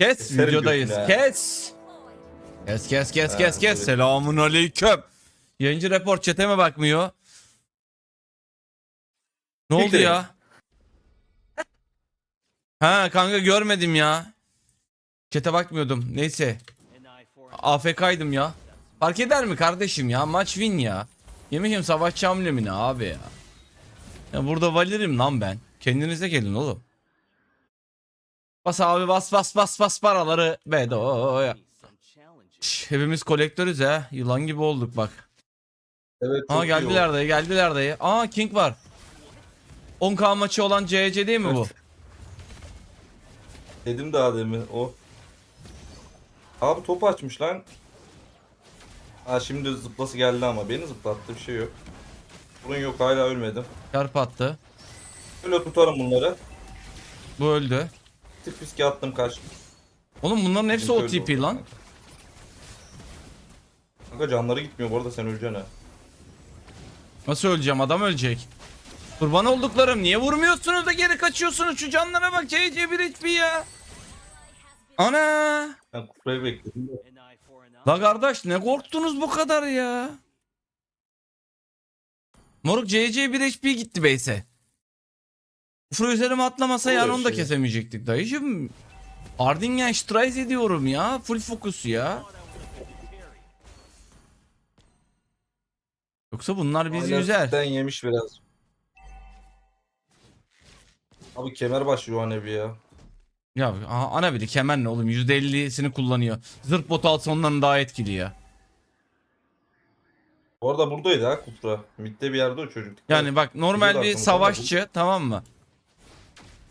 Kes Keserim videodayız. götünü ha. Kes. Kes kes kes Ha, kes kes. tabii. Selamun aleyküm. Yayıncı report chat'e mi bakmıyor? Ne oldu Siktir. ya? Ha kanka görmedim ya. Chat'e bakmıyordum. Neyse. AFK'ydım ya. Fark eder mi kardeşim ya? Maç win ya. Yemişim savaşçı hamlemini abi ya. Ya burada valirim lan ben. Kendinize gelin oğlum. Bas abi bas bas bas bas paraları bedava. Şş, hepimiz kolektörüz ha. Yılan gibi olduk bak. Evet. Aa geldiler dayı geldiler dayı. Aa King var. 10k maçı olan CC değil mi bu? Dedim daha demin o. Abi topu açmış lan. Ha şimdi zıplası geldi ama beni zıplattı bir şey yok. Bunun yok hala ölmedim. Çarp attı. Böyle tutarım bunları. Bu öldü. Tık fiske attım kaç. Oğlum bunların hepsi Öldü OTP orada lan. kanka. Canları gitmiyor bu arada sen öleceksin ha. Nasıl öleceğim adam ölecek. Kurban olduklarım niye vurmuyorsunuz da geri kaçıyorsunuz şu canlara bak CC 1 HP ya. Ana. Ben kufrayı bekledim. de. La kardeş ne korktunuz bu kadar ya? Moruk CC 1 HP gitti beyse. Kufra üzerime atlamasa yani onu da şey. kesemeyecektik dayıcım. Ardingen Strize ediyorum ya. Full fokus ya. Yoksa bunlar bizi üzer. sütten yemiş biraz. Abi kemer başlıyor Hanebi ya. Ya biri kemer ne oğlum %50'sini kullanıyor. Zırh botu alsa onların daha etkili ya. Bu arada buradaydı ha kufra. Midde bir yerde o çocuk. Yani bak normal bir savaşçı tamam mı?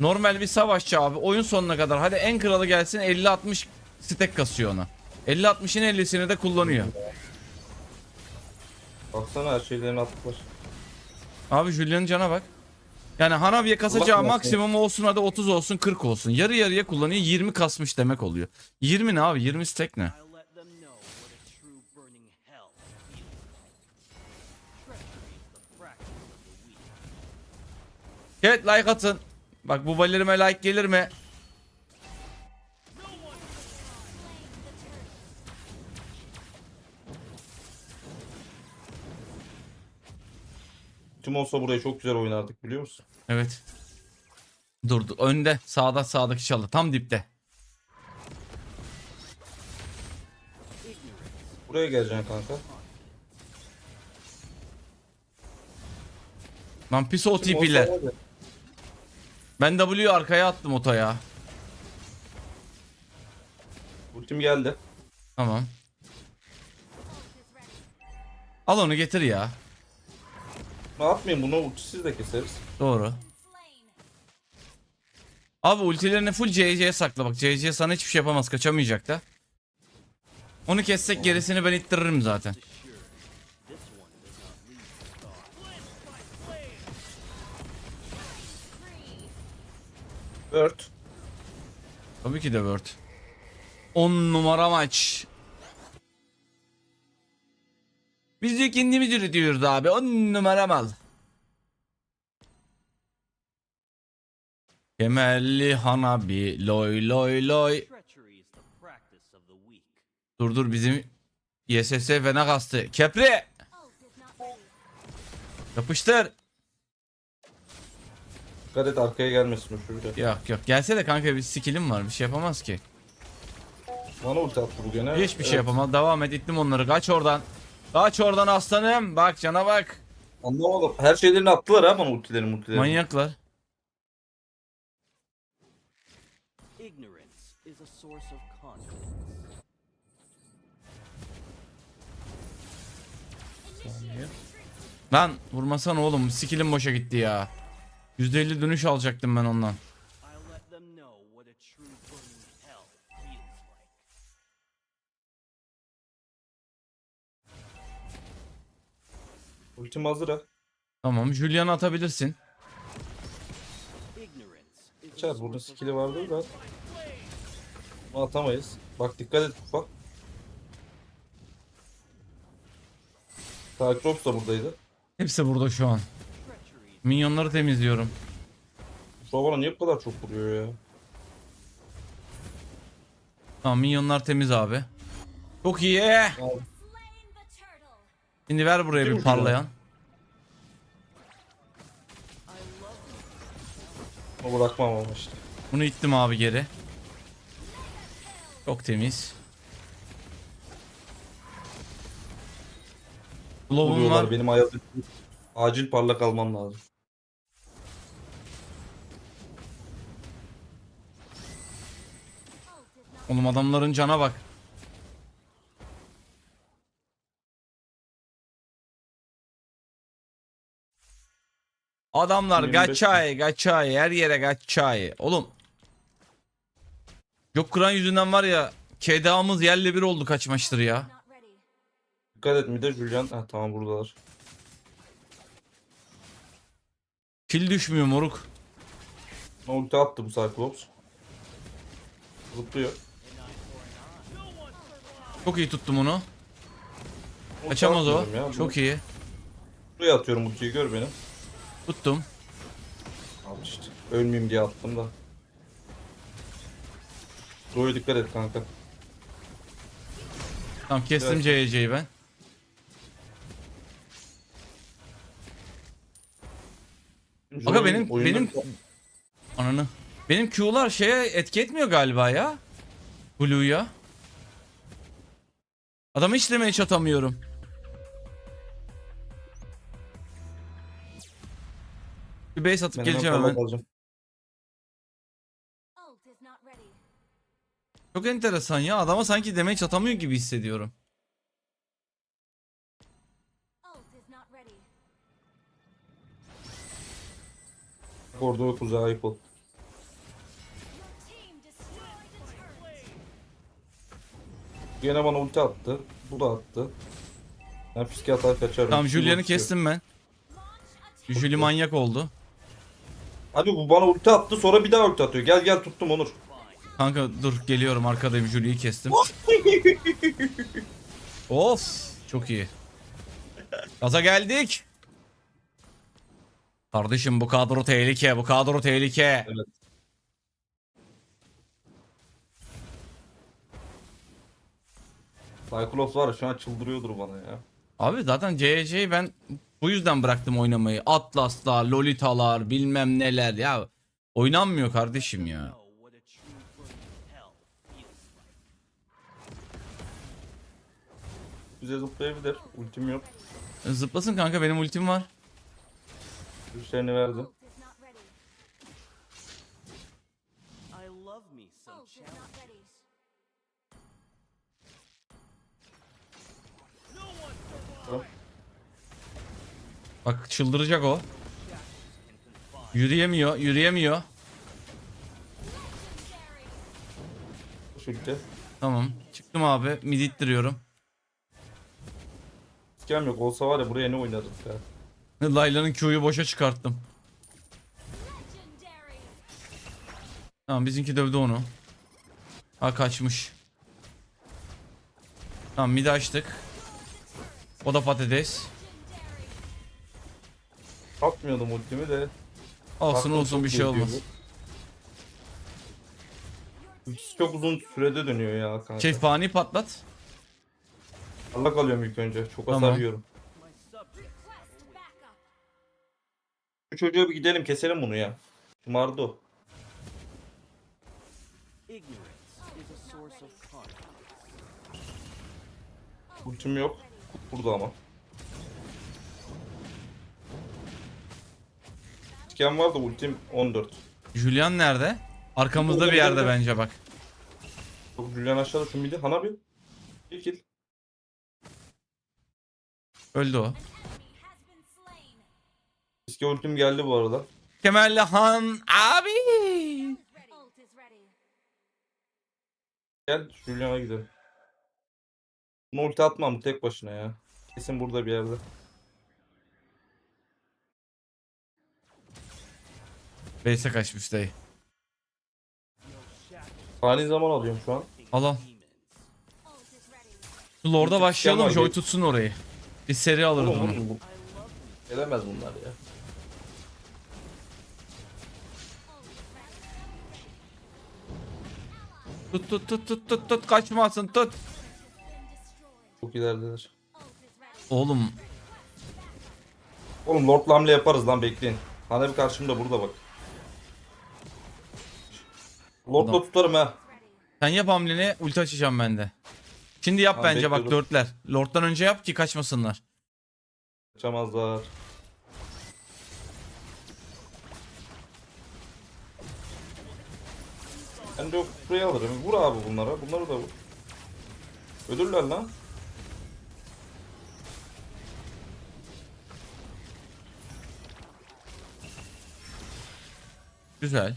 Normal bir savaşçı abi oyun sonuna kadar hadi en kralı gelsin 50-60 stack kasıyor ona. 50-60'ın 50'sini de kullanıyor. Baksana her şeylerini attılar. Abi Julian'ın cana bak. Yani Hanabi'ye kasacağı Allah maksimum olsun hadi 30 olsun 40 olsun. Yarı yarıya kullanıyor 20 kasmış demek oluyor. 20 ne abi 20 stack ne? Evet like atın. Bak bu balerime like gelir mi? Tüm olsa burayı çok güzel oynardık biliyor musun? Evet. Durdu. Önde. Sağda sağdaki çalı. Tam dipte. Buraya geleceksin kanka. Lan pis Tüm OTP'ler. olsa hadi. Ben W'yu arkaya attım otoya. Ultim geldi. Tamam. Al onu getir ya. Ne yapmayayım bunu ultisiz de keseriz. Doğru. Abi ultilerini full CC'ye sakla bak. CC sana hiçbir şey yapamaz. Kaçamayacak da. Onu kessek gerisini ben ittiririm zaten. Word. Tabii ki de Word. 10 numara maç. Biz de kendimiz üretiyoruz abi. 10 numara mal. Kemerli Hanabi loy loy loy. Dur dur bizim YSS fena kastı. Kepri. Yapıştır. Dikkat et arkaya gelmesin o şurada. Yok yok gelse de kanka bir skillim var bir şey yapamaz ki. Bana ulti attı bu gene. Hiçbir şey Evet. yapamaz. Devam et ittim onları. Kaç oradan. Kaç oradan aslanım. Bak cana bak. Anlamadım. Her şeylerini attılar ha bana ultileri multileri. Manyaklar. Ignorance is a source of confidence. Lan vurmasana oğlum. Skillim boşa gitti ya. %50 dönüş alacaktım ben ondan. Ultim hazır ha. Tamam Julian'ı atabilirsin. Source burada skill'i vardır da. Bunu atamayız. Bak dikkat et bak. Cyclops da buradaydı. Hepsi burada şu an. Minyonları temizliyorum. Şu bana niye bu kadar çok vuruyor ya? Tamam minyonlar temiz abi. Çok iyi. Turtle. Şimdi ver buraya bir Değil mi parlayan. Onu bırakmam ama işte. Bunu ittim abi geri. Çok temiz. Vuruyorlar var. benim. Acil parlak almam lazım. Oğlum adamların cana bak. Adamlar 25 gaçay gaçay her yere gaçay. Oğlum. Yok kıran yüzünden var ya kedamız yerle bir oldu kaç maçtır ya. Dikkat et bir de Julian. Ha tamam buradalar. Kill düşmüyor moruk. Ulti attı bu Cyclops. Zıplıyor. Çok iyi tuttum onu. Kaçamaz o. ya, bu- Çok iyi. Buraya atıyorum ultiyi gör beni. Tuttum. Al işte. Ölmeyeyim diye attım da. Zoe'ya dikkat et kanka. Tamam kestim Evet. CC'yi ben. Aga benim oyunda- benim ananı. Benim Q'lar şeye etki etmiyor galiba ya. Blue'ya. Adamı hiç demeye atamıyorum. Bir base atıp geleceğim hemen. Çok enteresan ya. Adama sanki damage atamıyor gibi hissediyorum. Orada kuzağa ayıp Gene bana ulti attı. Bu da attı. Ben fiske atar kaçarım. Tamam Julian'ı kestim ben. Julie manyak oldu. Hadi bu bana ulti attı sonra bir daha ulti atıyor. Gel gel tuttum Onur. Kanka dur geliyorum arkadayım Julie'yi kestim. of çok iyi. Gaza geldik. Kardeşim bu kadro tehlike bu kadro tehlike. Evet. Cyclops var ya şu an çıldırıyordur bana ya. Abi zaten CC'yi ben bu yüzden bıraktım oynamayı. Atlaslar, Lolitalar bilmem neler ya. Oynanmıyor kardeşim ya. Bize zıplayabilir. Ultim yok. Zıplasın kanka benim ultim var. Güçlerini verdim. I love me some Ult is challenge. Bak çıldıracak o. Yürüyemiyor, yürüyemiyor. Ulti. Tamam. Çıktım abi. Mid ittiriyorum. Fiskem yok. Olsa var ya buraya ne oynarız ya. Layla'nın Q'yu boşa çıkarttım. Tamam bizimki dövdü onu. Ha kaçmış. Tamam mid açtık. O da patates. Atmıyordum ultimi de. Olsun Baktım olsun bir şey olmaz. Ultisi çok uzun sürede dönüyor ya kanka. Şey fani patlat. Allah kalıyorum ilk önce. Çok Tamam. hasar yiyorum. Request backup. Şu çocuğa bir gidelim keselim bunu ya. Şımardı o. ignorance is a source of conflict. Ultim yok. Burada ama. Fiskem var da ultim 14. Julian nerede? Arkamızda bir yerde bence bak. Çok Julian aşağıda şu midi. Hana bir. Kill. Öldü o. Fiske ultim geldi bu arada. Kemal'le Han abi. Gel Julian'a gidelim. Bunu ulti atmam tek başına ya. Kesin burada bir yerde. Base'e kaçmış dayı. Fani zaman alıyorum şu an. Al al. Şu Lord'a başlayalım. Joy tutsun orayı. Bir seri alırız Oğlum, bunu. bu- Gelemez bunlar ya. Tut tut tut tut tut tut kaçmasın tut. Çok ilerideler. Oğlum Oğlum Lord Lamle yaparız lan bekleyin. Hanabi karşımda burada bak. Lord'la Adam- tutarım ha. sen yap hamleni ulti açacağım ben de. Şimdi yap Tamam, bence bak bekliyorum. dörtler. Lord'dan önce yap ki kaçmasınlar. Kaçamazlar. Ben de o burayı alırım. Vur abi bunlara. Bunları da vur. Ölürler lan. Güzel.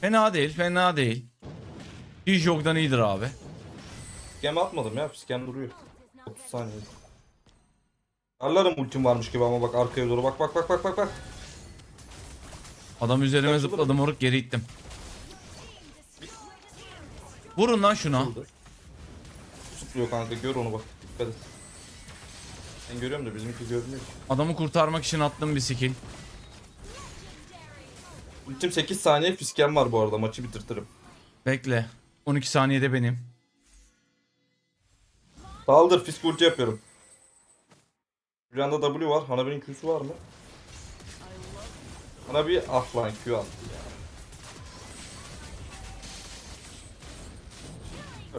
Fena değil fena değil. Hiç yoktan iyidir abi. Scam atmadım ya. Scam duruyor. 30 saniye. Arlarım ultim varmış gibi ama bak arkaya doğru. Bak bak bak bak bak bak. Adam üzerime Kaçılır. zıpladı moruk geri ittim. Vurun lan şuna. Şurada. Zıplıyor kanka gör onu bak. Dikkat et. Ben görüyorum da bizimki görmüyor. Adamı kurtarmak için attım bir skill. Ultim 8 saniye fiskem var bu arada maçı bitirtirim. Bekle. 12 saniyede benim. Saldır fisk ulti yapıyorum. Rüyanda W var. Hanabi'nin Q'su var mı? Hanabi ah lan Q attı ya.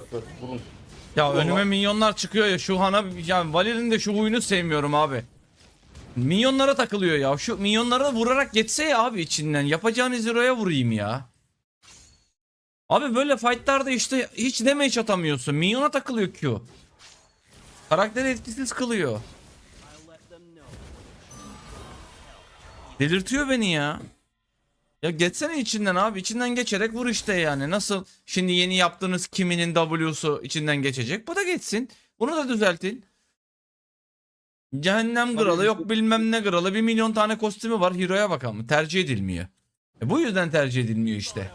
Öp öp vurun. Ya Ulan. önüme minyonlar çıkıyor ya şu hana ya Valir'in de şu huyunu sevmiyorum abi. Minyonlara takılıyor ya. Şu minyonlara vurarak geçse ya abi içinden. Yapacağınız zero'ya vurayım ya. Abi böyle fightlarda işte hiç damage atamıyorsun. Minyona takılıyor Q. Karakteri etkisiz kılıyor. Delirtiyor beni ya. Ya geçsene içinden abi. içinden geçerek vur işte yani. Nasıl şimdi yeni yaptığınız kiminin W'su içinden geçecek. Bu da geçsin. Bunu da düzeltin. Cehennem kralı yok bilmem ne kralı. Bir milyon tane kostümü var. Hero'ya bakalım. Tercih edilmiyor. E bu yüzden tercih edilmiyor işte.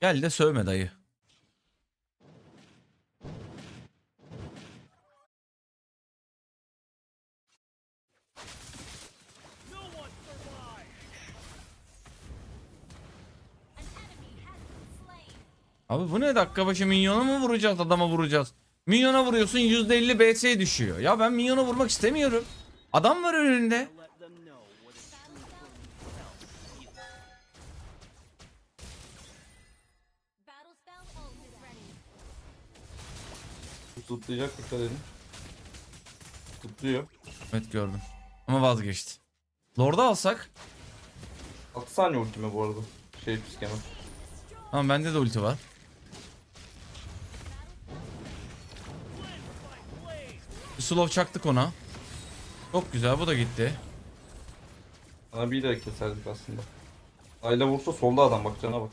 Gel de sövme dayı. Abi bu ne dakika başı minyona mı vuracağız adama vuracağız. Minyona vuruyorsun %50 BS düşüyor. Ya ben minyona vurmak istemiyorum. Adam var önünde. Zıplayacak dikkat edin. Zıplıyor. Evet gördüm. Ama vazgeçti. Lord'u alsak. 6 saniye ultime bu arada. Şey fiskeme. Tamam bende de ulti var. Bir slow çaktık ona. Çok güzel bu da gitti. Hanabi'yi de keserdik aslında. Ayla vursa solda adam bak cana bak.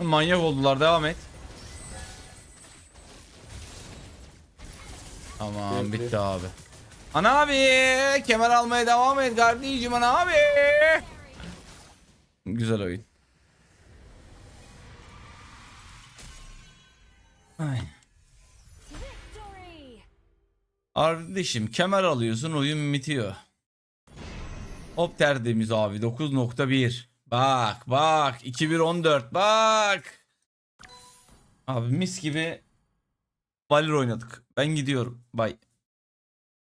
Manyak oldular devam et. Tamam Bitti. bitti abi. Ana abi kemer almaya devam et kardeşim ana abi. Güzel oyun. Ay. Kardeşim kemer alıyorsun oyun bitiyor. Hop tertemiz abi 9.1. Bak bak 2114 bak. Abi mis gibi Valir oynadık. Ben gidiyorum. Bye.